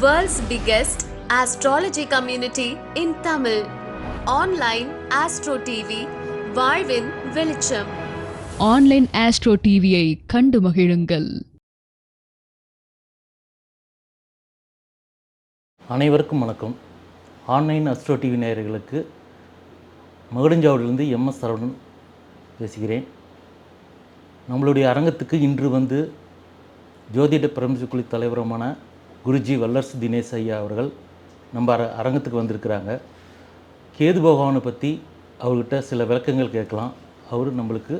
World's biggest astrology community in Tamil. Online Astro TV, வாழ்வின் வெளிச்சம். Online astro டிவியை கண்டு மகிழுங்கள். அனைவருக்கும் வணக்கம். ஆன்லைன் அஸ்ட்ரோ டிவி நேயர்களுக்கு மகுடஞ்சாவடியிலிருந்து எம்எஸ் சரவணன் பேசுகிறேன். நம்மளுடைய அரங்கத்துக்கு இன்று வந்து ஜோதிட பிரபஞ்ச குழு தலைவருமான குருஜி வல்லரசு தினேஷ் ஐயா அவர்கள் நம்ம அர அரங்கத்துக்கு வந்திருக்கிறாங்க. கேது பகவானை பற்றி அவர்கிட்ட சில விளக்கங்கள் கேட்கலாம். அவர் நம்மளுக்கு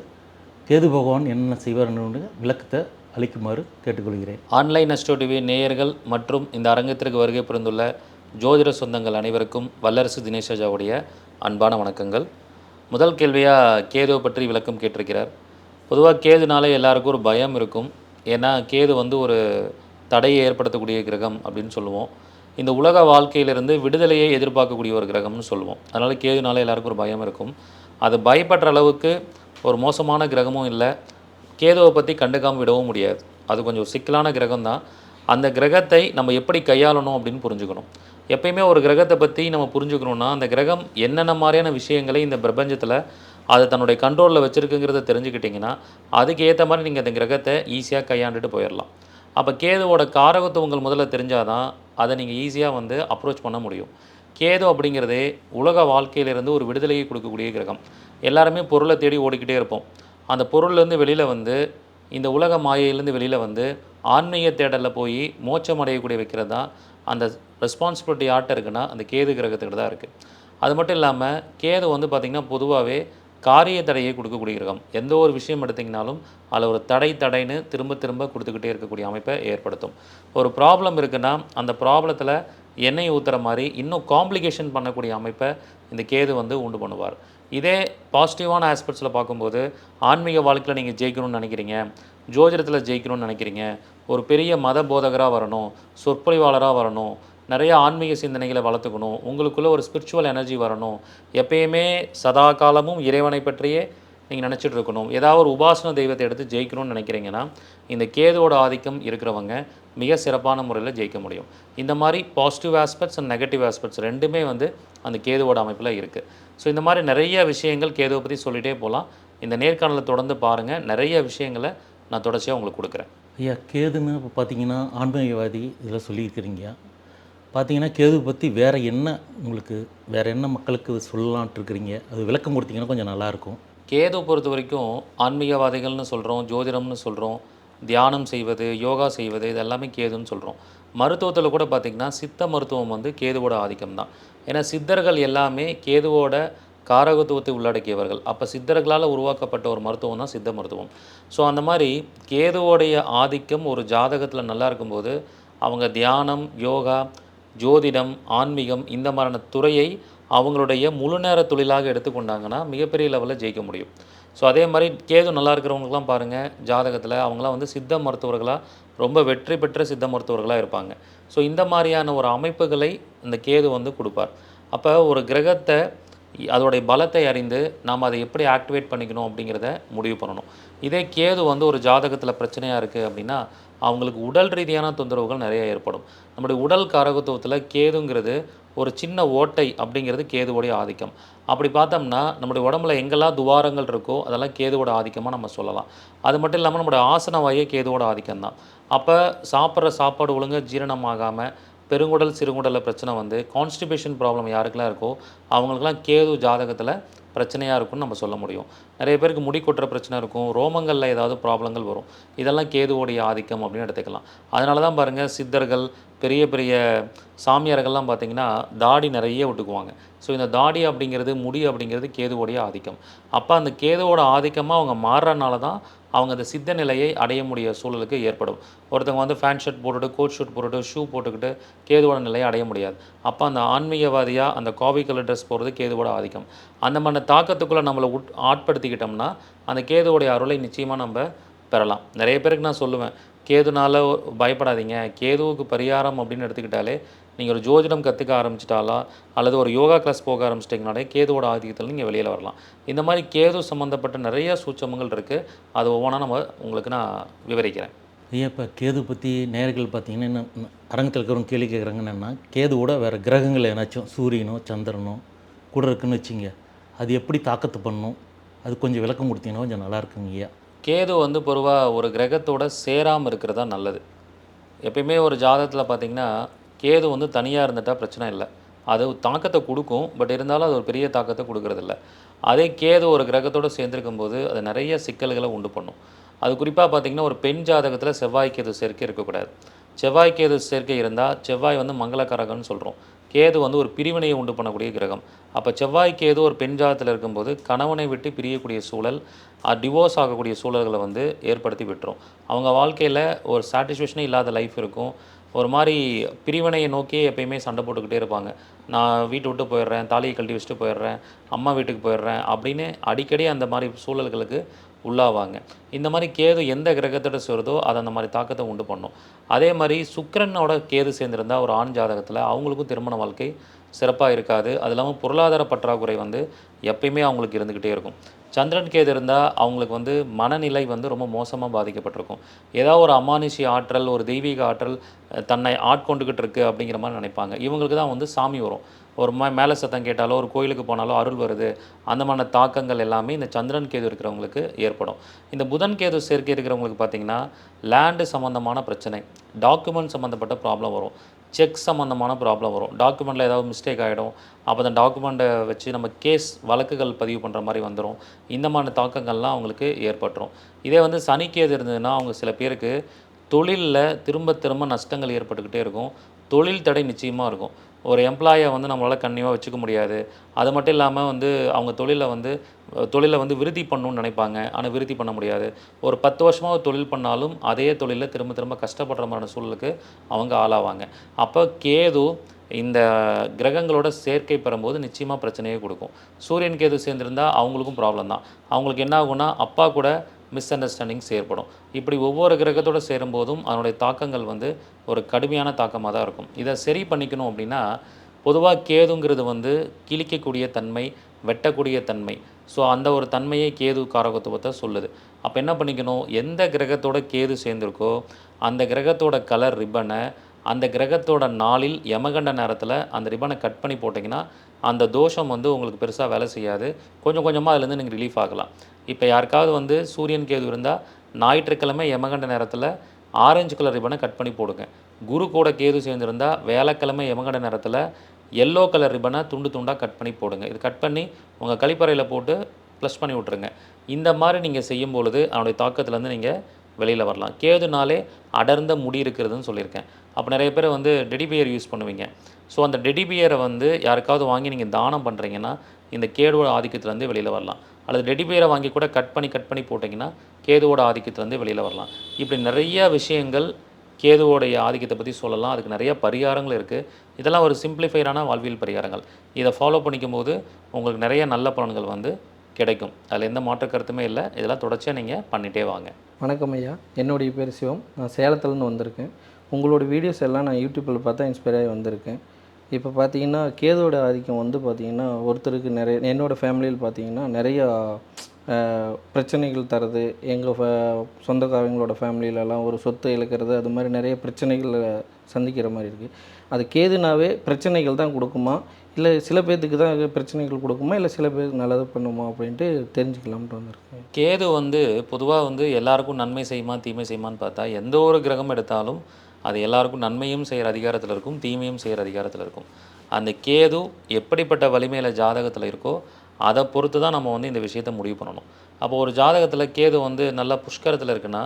கேது பகவான் என்னென்ன செய்வார்னு விளக்கத்தை அளிக்குமாறு கேட்டுக்கொள்கிறேன். ஆன்லைன் அஸ்டோ டிவி நேயர்கள் மற்றும் இந்த அரங்கத்திற்கு வருகை புரிந்துள்ள ஜோதிட சொந்தங்கள் அனைவருக்கும் வல்லரசு தினேஷாஜாவுடைய அன்பான வணக்கங்கள். முதல் கேள்வியாக கேதுவை பற்றி விளக்கம் கேட்டிருக்கிறார். பொதுவாக கேதுனாலே எல்லாருக்கும் ஒரு பயம் இருக்கும். ஏன்னா கேது வந்து ஒரு தடையை ஏற்படுத்தக்கூடிய கிரகம் அப்படின்னு சொல்லுவோம். இந்த உலக வாழ்க்கையிலிருந்து விடுதலையை எதிர்பார்க்கக்கூடிய ஒரு கிரகம்னு சொல்லுவோம். அதனால் கேதுனால எல்லாருக்கும் ஒரு பயம் இருக்கும். அது பயப்படுற அளவுக்கு ஒரு மோசமான கிரகமும் இல்லை. கேதுவை பற்றி கண்டுக்காமல் விடவும் முடியாது. அது கொஞ்சம் ஒரு சிக்கலான கிரகம் தான் அந்த கிரகத்தை நம்ம எப்படி கையாளணும் அப்படின்னு புரிஞ்சுக்கணும். எப்பயுமே ஒரு கிரகத்தை பற்றி நம்ம புரிஞ்சுக்கணுன்னா அந்த கிரகம் என்னென்ன மாதிரியான விஷயங்களை இந்த பிரபஞ்சத்தில் அது தன்னுடைய கண்ட்ரோலில் வச்சுருக்குங்கிறத தெரிஞ்சுக்கிட்டிங்கன்னா அதுக்கு ஏற்ற மாதிரி நீங்கள் அந்த கிரகத்தை ஈஸியாக கையாண்டுட்டு போயிடலாம் அப்போ கேதுவோட காரகத்துவங்கள் முதல்ல தெரிஞ்சாதான் அதை நீங்கள் ஈஸியாக வந்து அப்ரோச் பண்ண முடியும். கேது அப்படிங்கிறதே உலக வாழ்க்கையிலிருந்து ஒரு விடுதலையை கொடுக்கக்கூடிய கிரகம். எல்லாருமே பொருளை தேடி ஓடிக்கிட்டே இருப்போம். அந்த பொருள்லேருந்து வெளியில் வந்து இந்த உலக மாயையிலேருந்து வெளியில் வந்து ஆன்மீக தேடலில் போய் மோச்சம் அடையக்கூடிய வைக்கிறது தான் அந்த ரெஸ்பான்சிபிலிட்டி ஆட்ட இருக்குன்னா அந்த கேது கிரகத்துக்கிட்ட தான் இருக்குது அது மட்டும் இல்லாமல் கேது வந்து பார்த்திங்கன்னா பொதுவாகவே காரிய தடையை கொடுக்கக்கூடிய கிரகம். எந்த ஒரு விஷயம் எடுத்திங்கனாலும் அதில் ஒரு தடை தடைன்னு திரும்ப திரும்ப கொடுத்துக்கிட்டே இருக்கக்கூடிய அமைப்பை ஏற்படுத்தும். ஒரு ப்ராப்ளம் இருக்குன்னா அந்த ப்ராப்ளத்தில் எண்ணெய் ஊற்றுற மாதிரி இன்னும் காம்ப்ளிகேஷன் பண்ணக்கூடிய அமைப்பை இந்த கேது வந்து உண்டு பண்ணுவார். இதே பாசிட்டிவான ஆஸ்பெக்ட்ஸில் பார்க்கும்போது ஆன்மீக வாழ்க்கையில் நீங்கள் ஜெயிக்கணும்னு நினைக்கிறீங்க. ஜோதிடத்தில் ஜெயிக்கணும்னு நினைக்கிறீங்க. ஒரு பெரிய மத போதகராக வரணும் சொற்பொழிவாளராக வரணும் நிறைய ஆன்மீக சிந்தனைகளை வளர்த்துக்கணும். உங்களுக்குள்ளே ஒரு ஸ்பிரிச்சுவல் எனர்ஜி வரணும். எப்பயுமே சதா காலமும் இறைவனை பற்றியே நீங்கள் நினச்சிட்டு இருக்கணும். ஏதாவது ஒரு உபாசன தெய்வத்தை எடுத்து ஜெயிக்கணும்னு நினைக்கிறீங்கன்னா இந்த கேதுவோட ஆதிக்கம் இருக்கிறவங்க மிக சிறப்பான முறையில் ஜெயிக்க முடியும். இந்த மாதிரி positive aspects and negative aspects ரெண்டுமே வந்து அந்த கேதுவோட அமைப்பில் இருக்குது ஸோ இந்த மாதிரி நிறைய விஷயங்கள் கேதுவை பற்றி சொல்லிகிட்டே போகலாம் இந்த நேர்காணலை தொடர்ந்து பாருங்கள் நிறைய விஷயங்களை நான் தொடர்ச்சியாக உங்களுக்கு கொடுக்குறேன். ஐயா கேதுன்னு இப்போ பார்த்தீங்கன்னா ஆன்மீகவாதி இதில் சொல்லியிருக்கிறீங்க. பார்த்தீங்கன்னா கேது பற்றி வேறு என்ன உங்களுக்கு வேறு என்ன மக்களுக்கு சொல்லலான்ட்டு இருக்கிறீங்க அது விளக்கம் கொடுத்தீங்கன்னா கொஞ்சம் நல்லாயிருக்கும். கேது பொறுத்த வரைக்கும் ஆன்மீகவாதிகள்னு சொல்கிறோம் ஜோதிடம்னு சொல்கிறோம் தியானம் செய்வது யோகா செய்வது இது எல்லாமே கேதுன்னு சொல்கிறோம் மருத்துவத்தில் கூட பார்த்திங்கன்னா சித்த மருத்துவம் வந்து கேதுவோட ஆதிக்கம் தான் ஏன்னா சித்தர்கள் எல்லாமே கேதுவோட காரகத்துவத்தை உள்ளடக்கியவர்கள். அப்போ சித்தர்களால் உருவாக்கப்பட்ட ஒரு மருத்துவம் தான் சித்த மருத்துவம். ஸோ அந்த மாதிரி கேதுவோடைய ஆதிக்கம் ஒரு ஜாதகத்தில் நல்லா இருக்கும்போது அவங்க தியானம் யோகா ஜோதிடம் ஆன்மீகம் இந்த மாதிரியான துறையை அவங்களுடைய முழு நேர தொழிலாக எடுத்துக்கொண்டாங்கன்னா மிகப்பெரிய லெவலில் ஜெயிக்க முடியும். ஸோ அதே மாதிரி கேது நல்லா இருக்கிறவங்களுக்குலாம் பாருங்கள் ஜாதகத்தில் அவங்களாம் வந்து சித்த மருத்துவர்களாக ரொம்ப வெற்றி பெற்ற சித்த மருத்துவர்களாக இருப்பாங்க. ஸோ இந்த மாதிரியான ஒரு அமைப்புகளை இந்த கேது வந்து கொடுப்பார். அப்போ ஒரு கிரகத்தை அதோடைய பலத்தை அறிந்து நாம் அதை எப்படி ஆக்டிவேட் பண்ணிக்கணும் அப்படிங்கிறத முடிவு பண்ணணும். இதே கேது வந்து ஒரு ஜாதகத்தில் பிரச்சனையாக இருக்குது அப்படின்னா அவங்களுக்கு உடல் ரீதியான தொந்தரவுகள் நிறைய ஏற்படும். நம்முடைய உடல் காரகத்துவத்தில் கேதுங்கிறது ஒரு சின்ன ஓட்டை அப்படிங்கிறது கேதுவோடைய ஆதிக்கம். அப்படி பார்த்தோம்னா நம்முடைய உடம்புல எங்கெல்லாம் துவாரங்கள் இருக்கோ அதெல்லாம் கேதுவோட ஆதிக்கமாக நம்ம சொல்லலாம். அது மட்டும் இல்லாமல் நம்முடைய ஆசன வாயே கேதுவோட ஆதிக்கம் தான் அப்போ சாப்பிட்ற சாப்பாடு ஒழுங்காக ஜீரணமாகாமல் பெருங்குடல் சிறுங்குடலில் பிரச்சனை வந்து கான்ஸ்டிபேஷன் ப்ராப்ளம் யாருக்கெல்லாம் இருக்கோ அவங்களுக்குலாம் கேது ஜாதகத்தில் பிரச்சனையாக இருக்கும்னு நம்ம சொல்ல முடியும். நிறைய பேருக்கு முடி கொட்டுற பிரச்சனை இருக்கும். ரோமங்களில் ஏதாவது ப்ராப்ளங்கள் வரும். இதெல்லாம் கேதுவோடைய ஆதிக்கம் அப்படின்னு எடுத்துக்கலாம். அதனால தான் பாருங்கள் சித்தர்கள் பெரிய பெரிய சாமியார்கள்லாம் பார்த்திங்கன்னா தாடி நிறைய விட்டுக்குவாங்க ஸோ இந்த தாடி அப்படிங்கிறது முடி அப்படிங்கிறது கேதுவோடைய ஆதிக்கம். அப்போ அந்த கேதுவோட ஆதிக்கமாக அவங்க மாறுறனால தான் அவங்க அந்த சித்த நிலையை அடைய முடிய சூழலுக்கு ஏற்படும். ஒருத்தவங்க வந்து ஃபேன் ஷர்ட் போட்டுட்டு கோட் ஷூட் போட்டுட்டு ஷூ போட்டுக்கிட்டு கேதுவோட நிலையை அடைய முடியாது. அப்போ அந்த ஆன்மீகவாதியாக அந்த காவி கலர் ட்ரெஸ் போடுறது கேதுவோட ஆதிக்கம். அந்த மாதிரி தாக்கத்துக்குள்ளே நம்மளை உட் ஆட்படுத்திக்கிட்டோம்னா அந்த கேதுவோடைய அருளை நிச்சயமாக நம்ம பெறலாம். நிறைய பேருக்கு நான் சொல்லுவேன் கேதுனால் பயப்படாதீங்க. கேதுவுக்கு பரிகாரம் அப்படின்னு எடுத்துக்கிட்டாலே நீங்கள் ஒரு ஜோதிடம் கற்றுக்க ஆரம்பிச்சிட்டாலா அல்லது ஒரு யோகா கிளாஸ் போக ஆரம்பிச்சிட்டிங்கனாலே கேதுவோட ஆதிக்கத்தில் நீங்கள் வெளியில் வரலாம். இந்த மாதிரி கேது சம்மந்தப்பட்ட நிறைய சூட்சமங்கள் இருக்குது அது ஒவ்வொன்றா நம்ம உங்களுக்கு நான் விவரிக்கிறேன். ஐயா இப்போ கேது பற்றி நேர்கள் பார்த்தீங்கன்னா என்ன அரங்கத்தில் இருக்கிறவங்க கேள்வி கேட்குறாங்க என்னென்னா கேதுவோட வேறு கிரகங்கள் ஏதாச்சும் சூரியனோ சந்திரனோ கூட இருக்குன்னு வச்சிங்க அது எப்படி தாக்கத்து பண்ணும்? அது கொஞ்சம் விளக்கம் கொடுத்தீங்கன்னா கொஞ்சம் நல்லா இருக்குங்க ஐயா. கேது வந்து பொதுவாக ஒரு கிரகத்தோட சேராமல் இருக்கிறது தான் நல்லது. எப்பயுமே ஒரு ஜாதகத்தில் பார்த்தீங்கன்னா கேது வந்து தனியாக இருந்துட்டால் பிரச்சனை இல்லை. அது தாக்கத்தை கொடுக்கும் பட் இருந்தாலும் அது ஒரு பெரிய தாக்கத்தை கொடுக்கறதில்ல. அதே கேது ஒரு கிரகத்தோடு சேர்ந்துருக்கும் போது அது நிறைய சிக்கல்களை உண்டு பண்ணும். அது குறிப்பாக பார்த்தீங்கன்னா ஒரு பெண் ஜாதகத்தில் செவ்வாய் கேது சேர்க்கை இருக்கக்கூடாது. செவ்வாய் கேது சேர்க்கை இருந்தால் செவ்வாய் வந்து மங்களகரகம்னு சொல்கிறோம் கேது வந்து ஒரு பிரிவினையை உண்டு பண்ணக்கூடிய கிரகம். அப்போ செவ்வாய் கேது ஒரு பெண் ஜாதத்தில் இருக்கும்போது கணவனை விட்டு பிரியக்கூடிய சூழல் டிவோர்ஸ் ஆகக்கூடிய சூழல்களை வந்து ஏற்படுத்தி விட்டுரும். அவங்க வாழ்க்கையில் ஒரு சாட்டிஸ்ஃபேக்ஷனே இல்லாத லைஃப் இருக்கும். ஒரு மாதிரி பிரிவினையை நோக்கியே எப்பயுமே சண்டை போட்டுக்கிட்டே இருப்பாங்க. நான் வீட்டை விட்டு போயிடுறேன் தாலியை கழட்டி வச்சுட்டு போயிடுறேன் அம்மா வீட்டுக்கு போயிடுறேன் அப்படின்னு அடிக்கடி அந்த மாதிரி சூழல்களுக்கு உள்ளாவாங்க. இந்த மாதிரி கேது எந்த கிரகத்தோட சேருதோ அது அந்த மாதிரி தாக்கத்தை உண்டு பண்ணும். அதே மாதிரி சுக்கரனோட கேது சேர்ந்திருந்தால் ஒரு ஆண் ஜாதகத்தில் அவங்களுக்கும் திருமண வாழ்க்கை சிறப்பாக இருக்காது. அது இல்லாமல் பொருளாதார பற்றாக்குறை வந்து எப்பயுமே அவங்களுக்கு இருந்துக்கிட்டே இருக்கும். சந்திரன் கேது இருந்தால் அவங்களுக்கு வந்து மனநிலை வந்து ரொம்ப மோசமாக பாதிக்கப்பட்டிருக்கும். ஏதாவது ஒரு அமானுஷி ஆற்றல் ஒரு தெய்வீக ஆற்றல் தன்னை ஆட்கொண்டுக்கிட்டு இருக்குது அப்படிங்கிற மாதிரி நினைப்பாங்க. இவங்களுக்கு தான் வந்து சாமி வரும். ஒரு மே மேலே சத்தம் கேட்டாலோ ஒரு கோயிலுக்கு போனாலோ அருள் வருது. அந்த மாதிரி தாக்கங்கள் எல்லாமே இந்த சந்திரன் கேது இருக்கிறவங்களுக்கு ஏற்படும். இந்த புதன் கேது சேர்க்கை இருக்கிறவங்களுக்கு பார்த்தீங்கன்னா லேண்டு சம்மந்தமான பிரச்சனை டாக்குமெண்ட் சம்மந்தப்பட்ட ப்ராப்ளம் வரும். செக் சம்மந்தமான ப்ராப்ளம் வரும். டாக்குமெண்ட்டில் ஏதாவது மிஸ்டேக் ஆகிடும் அப்போ அந்த டாக்குமெண்ட்டை வச்சு நம்ம கேஸ் வழக்குகள் பதிவு பண்ணுற மாதிரி வந்துடும் இந்த மாதிரி தாக்கங்கள்லாம் அவங்களுக்கு ஏற்பட்டுரும். இதே வந்து சனிக்கேது இருந்ததுன்னா அவங்க சில பேருக்கு தொழிலில் திரும்ப திரும்ப நஷ்டங்கள் ஏற்பட்டுக்கிட்டே இருக்கும். தொழில் தடை நிச்சயமாக இருக்கும். ஒரு எம்ப்ளாயை வந்து நம்மளால் கண்ணியமாக வச்சுக்க முடியாது. அது மட்டும் இல்லாமல் வந்து அவங்க தொழிலை வந்து தொழிலை வந்து விருத்தி பண்ணணும்னு நினைப்பாங்க. ஆனால் விருத்தி பண்ண முடியாது. ஒரு பத்து வருஷமாக ஒரு தொழில் பண்ணாலும் அதே தொழிலில் திரும்ப திரும்ப கஷ்டப்படுற மாதிரியான சூழலுக்கு அவங்க ஆளாவாங்க. அப்போ கேது இந்த கிரகங்களோட சேர்க்கை பெறும்போது நிச்சயமாக பிரச்சனையே கொடுக்கும். சூரியன் கேது சேர்ந்திருந்தா அவங்களுக்கும் ப்ராப்ளம் தான். அவங்களுக்கு என்ன ஆகும்னா அப்பா கூட மிஸ் அண்டர்ஸ்டாண்டிங்ஸ் ஏற்படும் இப்படி ஒவ்வொரு கிரகத்தோட சேரும்போதும் அதனுடைய தாக்கங்கள் வந்து ஒரு கடுமையான தாக்கமாக தான் இருக்கும். இதை சரி பண்ணிக்கணும் அப்படின்னா பொதுவாக கேதுங்கிறது வந்து கிழிக்கக்கூடிய தன்மை வெட்டக்கூடிய தன்மை. ஸோ அந்த ஒரு தன்மையை கேது காரகத்துவத்தை சொல்லுது. அப்போ என்ன பண்ணிக்கணும்? எந்த கிரகத்தோட கேது சேர்ந்துருக்கோ அந்த கிரகத்தோட கலர் ரிப்பனை அந்த கிரகத்தோட நாளில் யமகண்ட நேரத்தில் அந்த ரிப்பனை கட் பண்ணி போட்டிங்கன்னா அந்த தோஷம் வந்து உங்களுக்கு பெருசாக வேலை செய்யாது. கொஞ்சம் கொஞ்சமாக அதுலேருந்து நீங்கள் ரிலீஃப் ஆகலாம். இப்போ யாருக்காவது வந்து சூரியன் கேது இருந்தால் ஞாயிற்றுக்கிழமை யமகண்ட நேரத்தில் ஆரஞ்சு கலர் ரிப்பனை கட் பண்ணி போடுங்க. குரு கூட கேது சேர்ந்துருந்தா வேலைக்கிழமை யமகண்ட நேரத்தில் எல்லோ கலர் ரிப்பனை துண்டு துண்டாக கட் பண்ணி போடுங்க. இது கட் பண்ணி உங்கள் கழிப்பறையில் போட்டு ப்ளஸ் பண்ணி விட்ருங்க இந்த மாதிரி நீங்கள் செய்யும் பொழுது அதனுடைய தாக்கத்துலேருந்து நீங்கள் வெளியில் வரலாம். கேதுனாலே அடர்ந்த முடி இருக்கிறதுன்னு சொல்லியிருக்கேன். அப்போ நிறைய பேர் வந்து டெடிபியர் யூஸ் பண்ணுவீங்க. ஸோ அந்த டெடிபியரை வந்து யாருக்காவது வாங்கி நீங்கள் தானம் பண்ணுறீங்கன்னா இந்த கேதுவோட ஆதிக்கத்துலேருந்து வெளியில் வரலாம். அல்லது டெடிபியரை வாங்கி கூட கட் பண்ணி கட் பண்ணி போட்டிங்கன்னா கேதுவோட ஆதிக்கத்துலேருந்து வெளியில் வரலாம். இப்படி நிறைய விஷயங்கள் கேதுவோடைய ஆதிக்கத்தை பற்றி சொல்லலாம். அதுக்கு நிறைய பரிகாரங்கள் இருக்குது இதெல்லாம் ஒரு சிம்பிளிஃபைடான வாழ்வியல் பரிகாரங்கள். இதை ஃபாலோ பண்ணிக்கும் போது உங்களுக்கு நிறைய நல்ல பலன்கள் வந்து கிடைக்கும். அதில் எந்த மாற்று கருத்துமே இல்லை. இதெல்லாம் தொடர்ச்சியாக நீங்கள் பண்ணிகிட்டே வாங்க. வணக்கம் ஐயா. என்னுடைய பேர் சிவம். நான் சேலத்துலேருந்து வந்திருக்கேன். உங்களோட வீடியோஸ் எல்லாம் நான் யூடியூப்பில் பார்த்தா இன்ஸ்பைர் ஆகி வந்திருக்கேன். இப்போ பார்த்தீங்கன்னா கேதோட ஆதிக்கம் வந்து பார்த்திங்கன்னா ஒருத்தருக்கு நிறைய என்னோடய ஃபேமிலியில் பார்த்தீங்கன்னா நிறையா பிரச்சனைகள் தருது. எங்கள் ஃபே சொந்தக்காரங்களோட ஃபேமிலியிலலாம் ஒரு சொத்தை இழக்கிறது அது மாதிரி நிறைய பிரச்சனைகள் சந்திக்கிற மாதிரி இருக்குது அது கேதுனாவே பிரச்சனைகள் தான் கொடுக்குமா? இல்லை சில பேர்த்துக்கு தான் பிரச்சனைகள் கொடுக்குமா? இல்லை சில பேருக்கு நல்லது பண்ணுமா? அப்படின்ட்டு தெரிஞ்சுக்கலாம்ட்டு வந்திருக்கேன். கேது வந்து பொதுவாக வந்து எல்லாருக்கும் நன்மை செய்யுமா தீமை செய்யுமான்னு பார்த்தா எந்த ஒரு கிரகம் எடுத்தாலும் அது எல்லாருக்கும் நன்மையும் செய்கிற அதிகாரத்தில் இருக்கும் தீமையும் செய்கிற அதிகாரத்தில் இருக்கும். அந்த கேது எப்படிப்பட்ட வலிமையில் ஜாதகத்தில் இருக்கோ அதை பொறுத்து தான் நம்ம வந்து இந்த விஷயத்தை முடிவு பண்ணணும். அப்போ ஒரு ஜாதகத்தில் கேது வந்து நல்லா புஷ்கரத்தில் இருக்குன்னா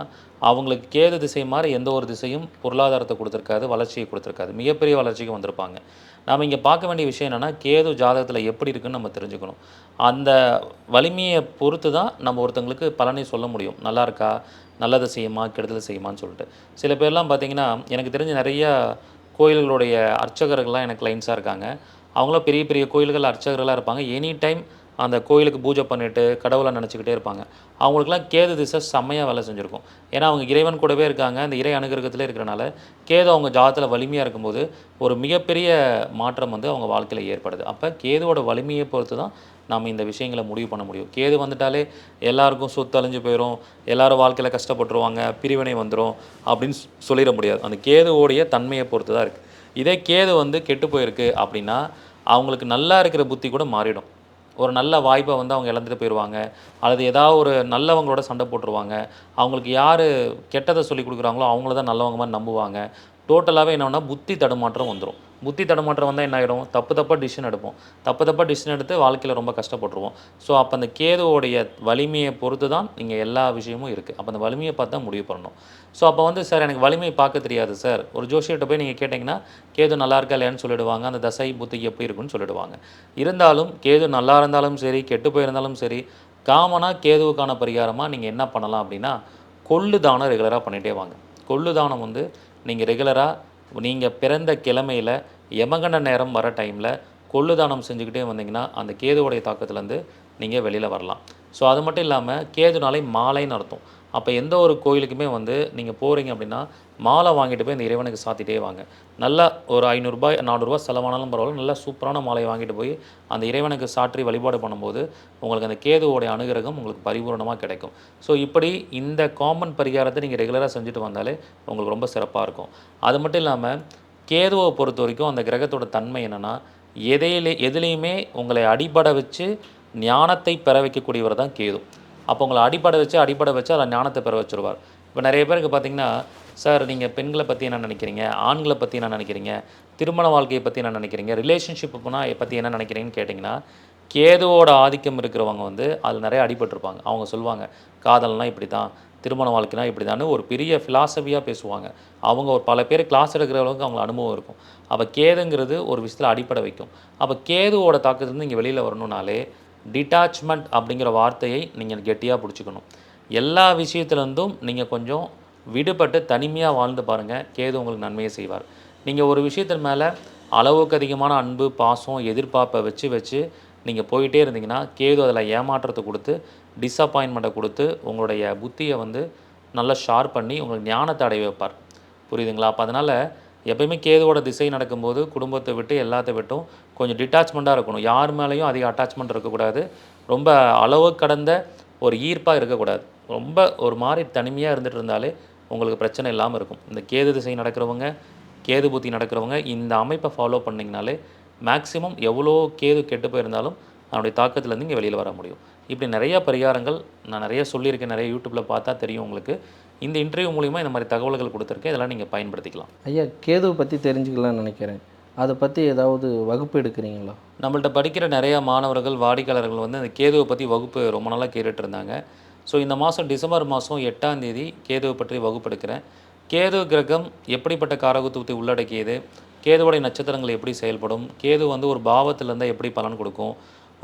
அவங்களுக்கு கேது திசை மாதிரி எந்த ஒரு திசையும் பொருளாதாரத்தை கொடுத்துருக்காது வளர்ச்சியை கொடுத்துருக்காது. மிகப்பெரிய வளர்ச்சிக்கு வந்திருப்பாங்க. நாம் இங்கே பார்க்க வேண்டிய விஷயம் என்னென்னா கேது ஜாதகத்தில் எப்படி இருக்குன்னு நம்ம தெரிஞ்சுக்கணும். அந்த வலிமையை பொறுத்து தான் நம்ம ஒருத்தங்களுக்கு பலனை சொல்ல முடியும். நல்லா இருக்கா? நல்லதை செய்யுமா? கெடுதல் செய்யுமான்னு சொல்லிட்டு. சில பேர்லாம் பார்த்தீங்கன்னா எனக்கு தெரிஞ்ச நிறைய கோயில்களுடைய அர்ச்சகர்கள்லாம் எனக்கு லைன்ஸாக இருக்காங்க. அவங்களும் பெரிய பெரிய கோயில்கள் அர்ச்சகர்களாக இருப்பாங்க. எனி டைம் அந்த கோயிலுக்கு பூஜை பண்ணிட்டு கடவுளை நினச்சிக்கிட்டே இருப்பாங்க. அவங்களுக்குலாம் கேது திசை செம்மையாக வேலை செஞ்சுருக்கும். ஏன்னா அவங்க இறைவன் கூடவே இருக்காங்க அந்த இறை அனுகிரகத்தில் இருக்கிறனால கேது அவங்க ஜாதத்தில் வலிமையாக இருக்கும்போது ஒரு மிகப்பெரிய மாற்றம் வந்து அவங்க வாழ்க்கையில் ஏற்படுது. அப்போ கேதுவோட வலிமையை பொறுத்து தான் நம்ம இந்த விஷயங்களை முடிவு பண்ண முடியும். கேது வந்துட்டாலே எல்லாருக்கும் சொத்து அழிஞ்சு போயிடும் எல்லாரும் வாழ்க்கையில் கஷ்டப்பட்டுருவாங்க பிரிவினை வந்துடும் அப்படின்னு சொல்லிட முடியாது. அந்த கேதுவோடைய தன்மையை பொறுத்து தான் இருக்குது இதே கேது வந்து கெட்டு போயிருக்கு அப்படின்னா அவங்களுக்கு நல்லா இருக்கிற புத்தி கூட மாறிடும். ஒரு நல்ல வாய்ப்பை வந்து அவங்க இழந்துட்டு போயிடுவாங்க. அல்லது ஏதாவது ஒரு நல்லவங்களோட சண்டை போட்டுருவாங்க. அவங்களுக்கு யார் கெட்டதை சொல்லி கொடுக்குறாங்களோ அவங்கள தான் நல்லவங்க மாதிரி நம்புவாங்க. டோட்டலாகவே என்னன்னா புத்தி தடுமாற்றம் வந்துடும் புத்தி தடுமாற்றம் வந்தால் என்ன ஆகிடும் தப்பு தப்பாக டிசிஷன் எடுப்போம். தப்பு தப்பாக டிசிஷன் எடுத்து வாழ்க்கையில் ரொம்ப கஷ்டப்பட்டுருவோம். ஸோ அப்போ அந்த கேதுவோடைய வலிமையை பொறுத்து தான் நீங்கள் எல்லா விஷயமும் இருக்குது அப்போ அந்த வலிமையை பார்த்து தான் முடிவு பண்ணணும். ஸோ அப்போ வந்து சார் எனக்கு வலிமையை பார்க்க தெரியாது சார். ஒரு ஜோஷியர்கிட்ட போய் நீங்கள் கேட்டிங்கன்னா கேது நல்லா இருக்கா இல்லையான்னு சொல்லிடுவாங்க. அந்த தசை புத்தி எப்படி இருக்குன்னு சொல்லிடுவாங்க. இருந்தாலும் கேது நல்லா இருந்தாலும் சரி கெட்டு போயிருந்தாலும் சரி காமனாக கேதுவுக்கான பரிகாரமாக நீங்கள் என்ன பண்ணலாம் அப்படின்னா கொள்ளு தானம் ரெகுலராக பண்ணிகிட்டே வாங்க. கொள்ளு தானம் வந்து நீங்கள் ரெகுலராக நீங்கள் பிறந்த கிழமையில் யமகண்ட நேரம் வர டைமில் கொள்ளு தானம் செஞ்சுக்கிட்டே வந்தீங்கன்னா அந்த கேதுவோடைய தாக்கத்துலேருந்து நீங்கள் வெளியில் வரலாம். ஸோ அது மட்டும் இல்லாமல் கேதுனாலே மாலைன்னு அர்த்தம். அப்போ எந்த ஒரு கோயிலுக்குமே வந்து நீங்கள் போகிறீங்க அப்படின்னா மாலை வாங்கிட்டு போய் இந்த இறைவனுக்கு சாத்திட்டே வாங்க. நல்லா ஒரு ஐநூறுரூபா நானூறுரூவா செலவானாலும் பரவாயில்ல நல்லா சூப்பரான மாலையை வாங்கிட்டு போய் அந்த இறைவனுக்கு சாற்றி வழிபாடு பண்ணும்போது உங்களுக்கு அந்த கேதுவோடைய அனுகிரகம் உங்களுக்கு பரிபூரணமாக கிடைக்கும். ஸோ இப்படி இந்த காமன் பரிகாரத்தை நீங்கள் ரெகுலராக செஞ்சுட்டு வந்தாலே உங்களுக்கு ரொம்ப சிறப்பாக இருக்கும். அது மட்டும் இல்லாமல் கேதுவை பொறுத்த வரைக்கும் அந்த கிரகத்தோட தன்மை என்னென்னா எதையிலே எதுலேயுமே உங்களை அடிபட வச்சு ஞானத்தை பெற வைக்கக்கூடியவர் தான் கேது. அப்போ உங்களை அடிப்படை வச்சு அடிப்படை வச்சு அதில் ஞானத்தை பெற வச்சுருவார். இப்போ நிறைய பேருக்கு பார்த்தீங்கன்னா சார் நீங்கள் பெண்களை பற்றி என்ன நினைக்கிறீங்க? ஆண்களை பற்றி என்ன நினைக்கிறீங்க? திருமண வாழ்க்கையை பற்றி என்ன நினைக்கிறீங்க? ரிலேஷன்ஷிப் பற்றி என்ன நினைக்கிறீங்கன்னு கேட்டிங்கன்னா கேதுவோட ஆதிக்கம் இருக்கிறவங்க வந்து அதில் நிறைய அடிபட்டிருப்பாங்க. அவங்க சொல்லுவாங்க காதல்னால் இப்படி தான் திருமண வாழ்க்கைனா இப்படி தான் ஒரு பெரிய ஃபிலாசபியாக பேசுவாங்க. அவங்க ஒரு பல பேர் கிளாஸ் எடுக்கிற அளவுக்கு அவங்களுக்கு அனுபவம் இருக்கும். அப்போ கேதுங்கிறது ஒரு விஷயத்தில் அடிப்படை வைக்கும். அப்போ கேதுவோட தாக்கத்துலேருந்து நீங்கள் வெளியில் வரணுனாலே டிட்டாச்மெண்ட் அப்படிங்கிற வார்த்தையை நீங்கள் கெட்டியாக பிடிச்சிக்கணும். எல்லா விஷயத்துலேருந்தும் நீங்கள் கொஞ்சம் விடுபட்டு தனிமையாக வாழ்ந்து பாருங்கள் கேது உங்களுக்கு நன்மையை செய்வார். நீங்கள் ஒரு விஷயத்தின் மேலே அளவுக்கு அதிகமான அன்பு பாசம் எதிர்பார்ப்பை வச்சு வச்சு நீங்கள் போயிட்டே இருந்தீங்கன்னா கேது அதில் ஏமாற்றத்தை கொடுத்து டிஸப்பாயின்மெண்ட்டை கொடுத்து உங்களுடைய புத்தியை வந்து நல்லா ஷார்ப் பண்ணி உங்களுக்கு ஞானத்தை அடைய வைப்பார். புரியுதுங்களா? அப்போ அதனால் எப்பயுமே கேதுவோட திசை நடக்கும்போது குடும்பத்தை விட்டு எல்லாத்தை விட்டும் கொஞ்சம் டிட்டாச்மெண்ட்டாக இருக்கணும். யார் மேலேயும் அதிக அட்டாச்மெண்ட் இருக்கக்கூடாது. ரொம்ப அளவு கடந்த ஒரு ஈர்ப்பாக இருக்கக்கூடாது. ரொம்ப ஒரு மாதிரி தனிமையாக இருந்துட்டு இருந்தாலே உங்களுக்கு பிரச்சனை இல்லாமல் இருக்கும். இந்த கேது திசை நடக்கிறவங்க கேது புத்தி நடக்கிறவங்க இந்த அமைப்பை ஃபாலோ பண்ணிங்கனாலே மேக்ஸிமம் எவ்வளோ கேது கெட்டு போயிருந்தாலும் அதனுடைய தாக்கத்துலேருந்து இங்கே வெளியில் வர முடியும். இப்படி நிறைய பரிகாரங்கள் நான் நிறைய சொல்லியிருக்கேன் நிறைய யூடியூப்பில் பார்த்தா தெரியும் உங்களுக்கு. இந்த இன்டர்வியூ மூலிமா இந்த மாதிரி தகவல்கள் கொடுத்துருக்கேன். இதெல்லாம் நீங்கள் பயன்படுத்திக்கலாம். ஐயா கேதுவை பற்றி தெரிஞ்சுக்கலாம்னு நினைக்கிறேன். அதை பற்றி ஏதாவது வகுப்பு எடுக்கிறீங்களா? நம்மள்ட்ட படிக்கிற நிறைய மாணவர்கள் வாடிக்கையாளர்கள் வந்து அந்த கேதுவை பற்றி வகுப்பு ரொம்ப நாளாக கேட்டுட்டு இருந்தாங்க ஸோ இந்த மாதம் டிசம்பர் மாதம் எட்டாம் தேதி கேதுவை பற்றி வகுப்பு எடுக்கிறேன். கேது கிரகம் எப்படிப்பட்ட காரகத்துவத்தை உள்ளடக்கியது? கேதுவோடைய நட்சத்திரங்கள் எப்படி செயல்படும்? கேது வந்து ஒரு பாவத்தில் இருந்தால் எப்படி பலன் கொடுக்கும்?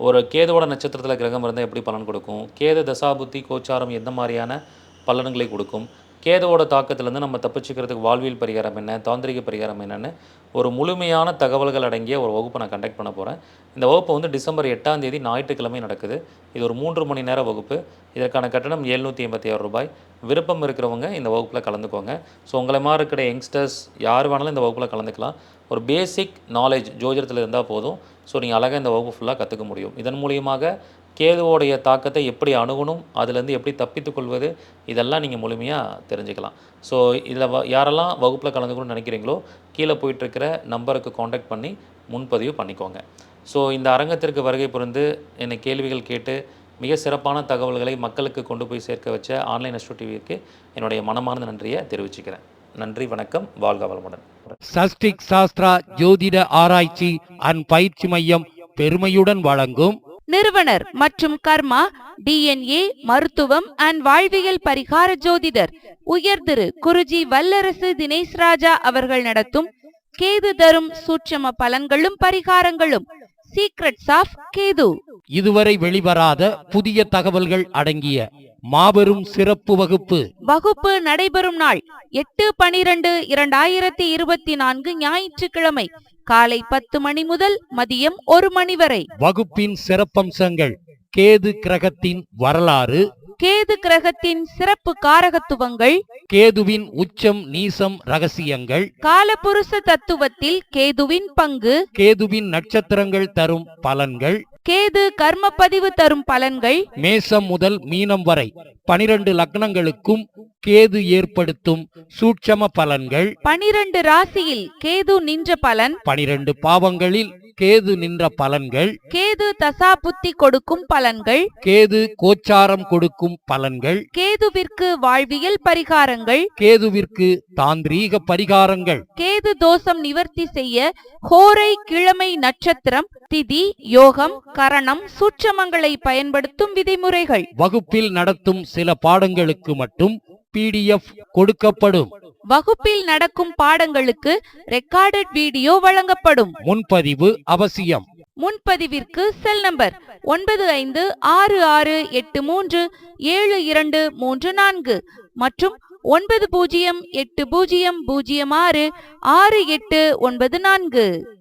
ஒரு கேதுவோட நட்சத்திரத்தில் கிரகம் இருந்தால் எப்படி பலன் கொடுக்கும்? கேது தசாபுத்தி கோச்சாரம் எந்த மாதிரியான பலன்களை கொடுக்கும்? கேதுவோட தாக்கத்திலேருந்து நம்ம தப்பிச்சுக்கிறதுக்கு வாழ்வியல் பரிகாரம் என்ன? தாந்திரிக பரிகாரம் என்னன்னு ஒரு முழுமையான தகவல்கள் அடங்கிய ஒரு வகுப்பை நான் கண்டக்ட் பண்ண போகிறேன் இந்த வகுப்பு வந்து டிசம்பர் எட்டாம் தேதி ஞாயிற்றுக்கிழமை நடக்குது. இது ஒரு மூன்று மணி நேர வகுப்பு. இதற்கான கட்டணம் எழுநூற்றி எண்பத்தி ஆறு ரூபாய். விருப்பம் இருக்கிறவங்க இந்த வகுப்பில் கலந்துக்கோங்க. ஸோ உங்களை மாதிரி இருக்கிற யங்ஸ்டர்ஸ் யார் வேணாலும் இந்த வகுப்பில் கலந்துக்கலாம். ஒரு பேசிக் நாலேஜ் ஜோதிடத்தில் இருந்தால் போதும். ஸோ நீங்கள் அழகாக இந்த வகுப்பு ஃபுல்லாக கற்றுக்க முடியும். இதன் மூலியமாக கேதுவோடைய தாக்கத்தை எப்படி அணுகணும் அதுலேருந்து எப்படி தப்பித்துக்கொள்வது இதெல்லாம் நீங்கள் முழுமையாக தெரிஞ்சுக்கலாம். ஸோ இதில் வ யாரெல்லாம் வகுப்பில் கலந்துக்கணும்னு நினைக்கிறீங்களோ கீழே போயிட்டுருக்கிற நம்பருக்கு காண்டாக்ட் பண்ணி முன்பதிவு பண்ணிக்கோங்க. ஸோ இந்த அரங்கத்திற்கு வருகை புரிந்து என்னை கேள்விகள் கேட்டு மிக சிறப்பான தகவல்களை மக்களுக்கு கொண்டு போய் சேர்க்க வச்ச ஆன்லைன் அஸ்ட்ரோ டிவிக்கு என்னுடைய மனமார்ந்த நன்றியை தெரிவிச்சுக்கிறேன். நன்றி வணக்கம் வாழ்க வளமுடன். சஷ்டிக் சாஸ்திரா ஜோதிட ஆராய்ச்சி அண்ட் பயிற்சி மையம் பெருமையுடன் வழங்கும் நிறுவனர் மற்றும் கர்மா டிஎன்ஏ மருத்துவம் அண்ட் வாழ்வியல் பரிகார ஜோதிடர். உயர் திரு குருஜி வல்லரசு தினேஷ் ராஜா அவர்கள் நடத்தும் கேது தரும் சூட்சம பலன்களும் பரிகாரங்களும். Secrets of Ketu. இதுவரை வெளிவராத புதிய தகவல்கள் அடங்கிய மாபெரும் சிறப்பு வகுப்பு. வகுப்பு நடைபெறும் நாள் எட்டு பனிரெண்டு இரண்டாயிரத்தி இருபத்தி நான்கு ஞாயிற்றுக்கிழமை. காலை பத்து மணி முதல் மதியம் ஒரு மணி வரை. வகுப்பின் சிறப்பம்சங்கள் கேது கிரகத்தின் வரலாறு கேது கிரகத்தின் சிறப்பு காரகத்துவங்கள் கேதுவின் உச்சம் நீசம் ரகசியங்கள் காலபுருஷ தத்துவத்தில் கேதுவின் பங்கு கேதுவின் நட்சத்திரங்கள் தரும் பலன்கள் கேது கர்மப்பதிவு தரும் பலன்கள் மேசம் முதல் மீனம் வரை பனிரெண்டு லக்னங்களுக்கும் கேது ஏற்படுத்தும் சூட்சம பலன்கள் பனிரெண்டு ராசியில் கேது நின்ற பலன் பனிரெண்டு பாவங்களில் கேது நின்ற பலன்கள் கேது தசா புத்தி கொடுக்கும் பலன்கள் கேது கோச்சாரம் கொடுக்கும் பலன்கள் கேதுவிற்கு வாழ்வியல் பரிகாரங்கள் கேதுவிற்கு தாந்திரீக பரிகாரங்கள் கேது தோஷம் நிவர்த்தி செய்ய ஹோரை கிழமை நட்சத்திரம் திதி யோகம் கரணம் சூட்சமங்களை பயன்படுத்தும் விதிமுறைகள். வகுப்பில் நடத்தும் சில பாடங்களுக்கு மட்டும் பிடிஎஃப் கொடுக்கப்படும். வகுப்பில் நடக்கும் பாடங்களுக்கு ரெக்கார்டட் வீடியோ வழங்கப்படும். முன்பதிவு அவசியம். முன்பதிவிற்கு செல் நம்பர் ஒன்பது ஐந்து ஆறு ஆறு எட்டு மூன்று ஏழு இரண்டு மூன்று நான்கு மற்றும் ஒன்பது பூஜ்ஜியம் எட்டு பூஜ்ஜியம் பூஜ்ஜியம் ஆறு ஆறு எட்டு ஒன்பது நான்கு.